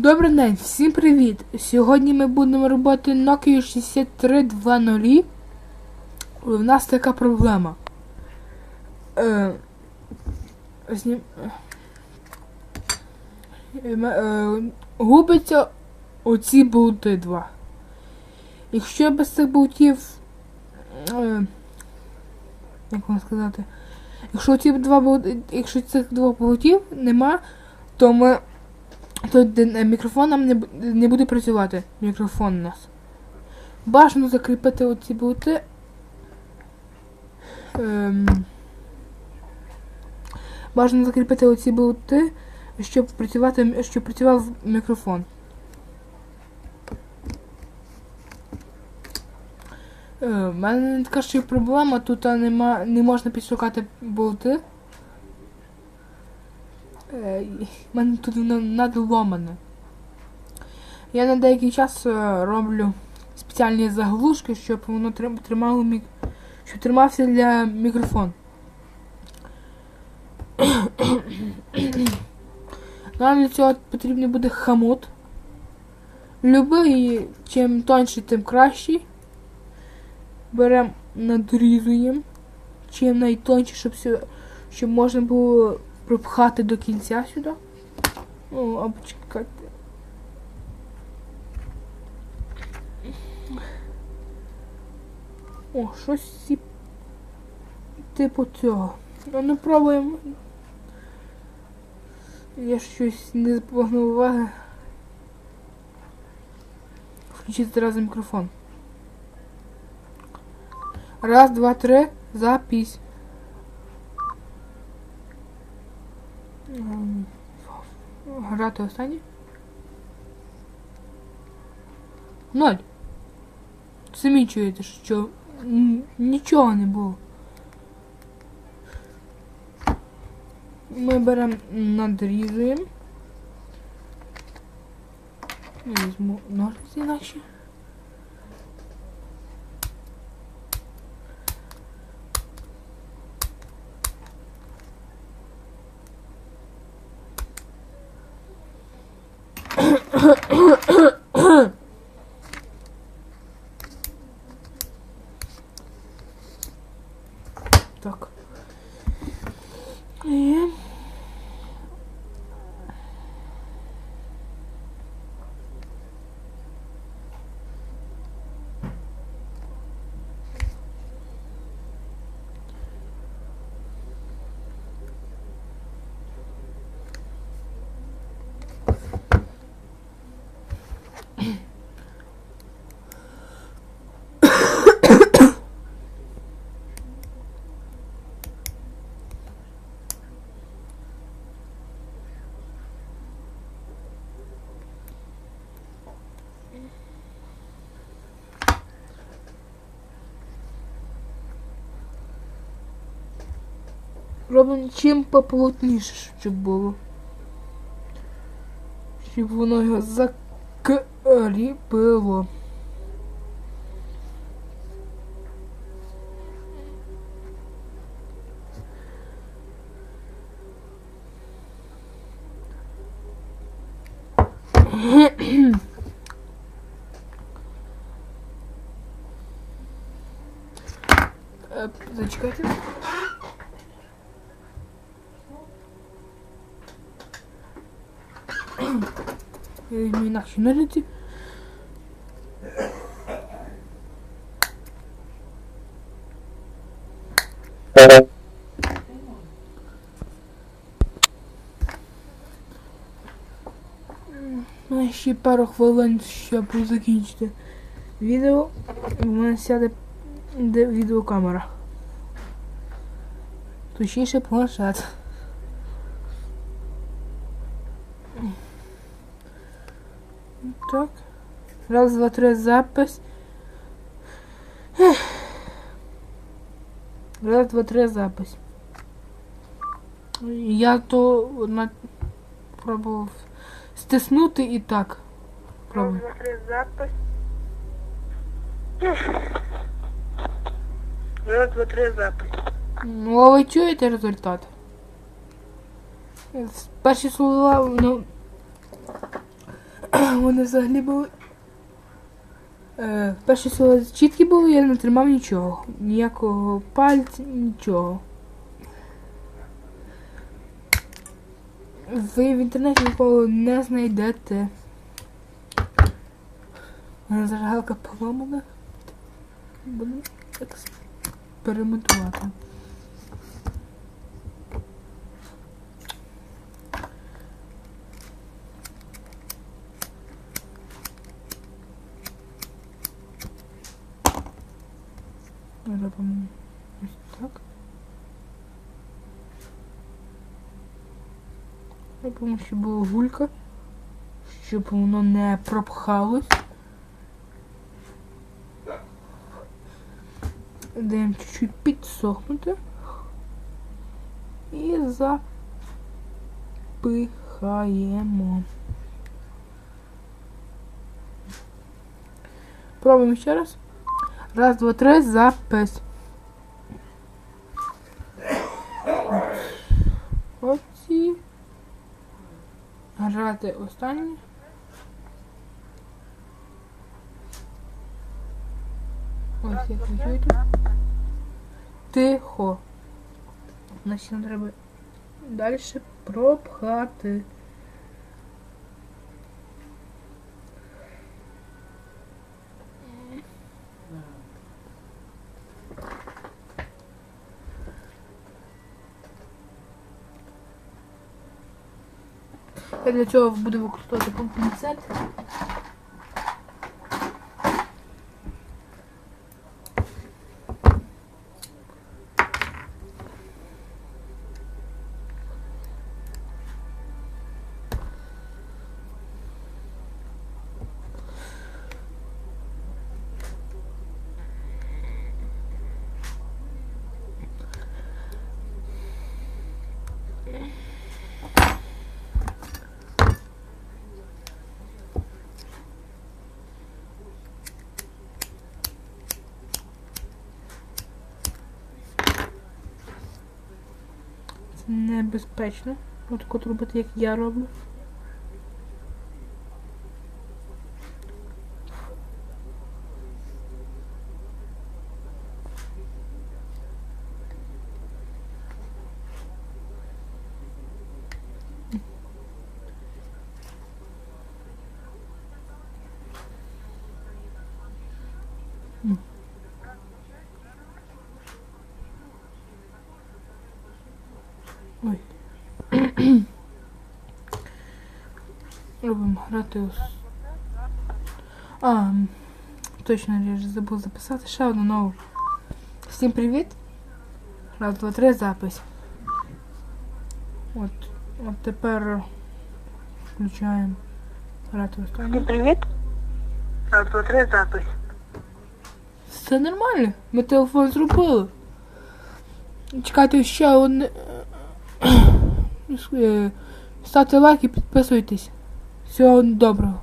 Добрий день, всім привіт! Сьогодні ми будемо робити Nokia 6320. У нас така проблема. Е, е, е, губиться оці болти два. Якщо без цих болтів. Як вам сказати? Якщо ці два болти, якщо цих двох болтів нема, то ми то мікрофон нам не, не буде працювати. Мікрофон у нас. Бажано закріпити оці болти. Ем, бажано закріпити оці болти, щоб працювати, щоб працював мікрофон. Е, в мене така ще проблема, тут нема, не можна підшукати болти. Мене тут надломане. Я на деякий час е, роблю спеціальні заглушки, щоб воно тримало мік... щоб тримався для мікрофон. Нам для цього потрібен буде хамут. Любий, чим тонший, тим кращий. Беремо, надрізуємо. Чим найтонший, щоб, сю- щоб можна було пропхати до кінця сюди. Ну, або чекати. О, щось типу цього. Ну, не пробуємо. Я щось не запогнув уваги. Включити разом мікрофон. Раз, два, три, запись. Ем, Грати останній. Ноль. Самі чуєте, що нічого не було. Ми беремо, надрізуємо. Візьму ножниці наші. Так. І... Робимо чим поплотніше, щоб було. Щоб воно його закріпило. Зачекайте. Ножниці. Ну, ще пару хвилин, щоб закінчити відео. У мене сяде де відеокамера. Точніше планшет. Так. Раз, два, три, запись. Раз, два, три, запись. Я то на... пробував стиснути і так. Раз, Пробую. два, три, запись. Раз, два, три, запись. Ну, а ви чуєте результат? З- Перші слова, ну. Вони взагалі були. Е, перше слово чіткі були, я не тримав нічого. Ніякого пальця, нічого. Ви в інтернеті ніколи не знайдете. Мене зажигалка поломана. Будемо експериментувати. Робимо ось так. Робимо, щоб була гулька, щоб воно не пропхалось. Даємо чуть-чуть підсохнути. І запихаємо. Пробуємо ще раз. Раз, два, три, запис. Оці. Грати останні. Ось як чуєте. Тихо. Значить нам треба далі пропхати. Я для цього буду використовувати пінцет. Небезпечно. От от робити, як я роблю. Ой. Робимо грати ус. А, точно я ж забув записати ще одну нову. Всім привіт. Раз, два, три, запис. От, от тепер включаємо грати. Всім привіт. Раз, два, три, запис. Все нормально. Ми телефон зробили. Чекайте ще одне. Е, Ставте лайк і підписуйтесь. Всього доброго.